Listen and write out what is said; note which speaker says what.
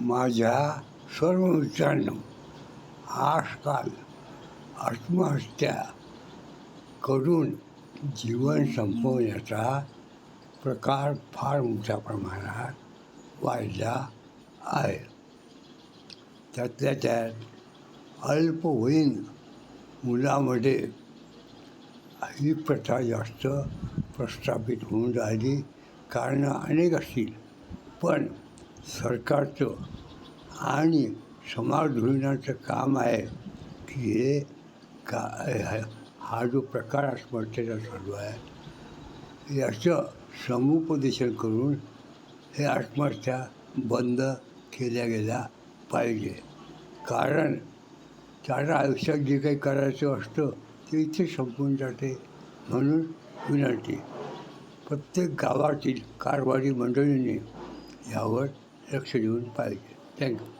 Speaker 1: माझ्या सर्व मित्रांनो आजकाल आत्महत्या करून जीवन संपवण्याचा प्रकार फार मोठ्या प्रमाणात वाढला आहे. त्यातल्या त्यात अल्पवयीन मुलामध्ये ही प्रथा जास्त प्रस्थापित होऊन राहिली. कारणं अनेक असतील पण सरकारचं आणि समाज धोरणाचं काम आहे की हे का हा- हा जो प्रकार आत्महत्येचा चालू आहे याचं समुपदेशन करून हे आत्महत्या बंद केल्या गेल्या पाहिजे. कारण त्याला आयुष्यात जे काही करायचं असतं ते इथे संपून जाते म्हणून विनंती. प्रत्येक गावातील कारभारी मंडळींनी यावर लक्ष देऊन पाहिजे. थँक्यू